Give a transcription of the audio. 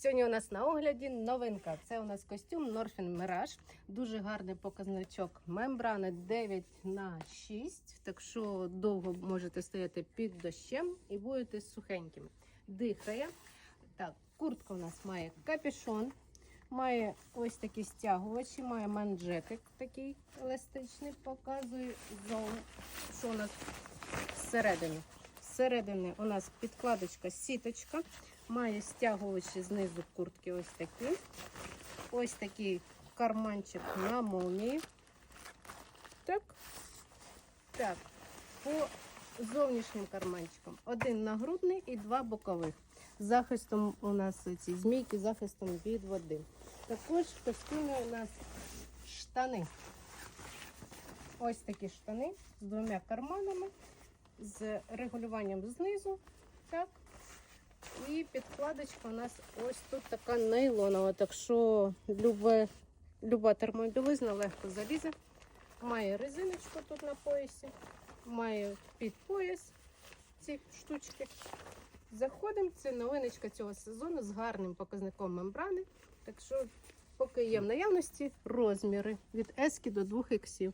Сьогодні у нас на огляді новинка. Це у нас костюм Norfin Mirage. Дуже гарний показничок мембрани 9 на 6 так що довго можете стояти під дощем і будете сухенькими. Дихає. Так, куртка у нас має капюшон, має ось такі стягувачі, має манжетик такий еластичний, показую що у нас всередині. Всередині у нас підкладочка сіточка, має стягувачі знизу куртки ось такі. Ось такий карманчик на молнії. Так. Так. По зовнішнім карманчикам. Один нагрудний і два бокових. Захистом у нас ці змійки, захистом від води. Також костюмі у нас штани. Ось такі штани з двома карманами, з регулюванням знизу. Так. І підкладочка у нас ось тут така нейлонова, так що любе, люба термобілизна легко залізе. Має резиночку тут на поясі, має під пояс ці штучки. Заходимо, це новиночка цього сезону з гарним показником мембрани. Так що, поки є в наявності, розміри від S до 2 іксів.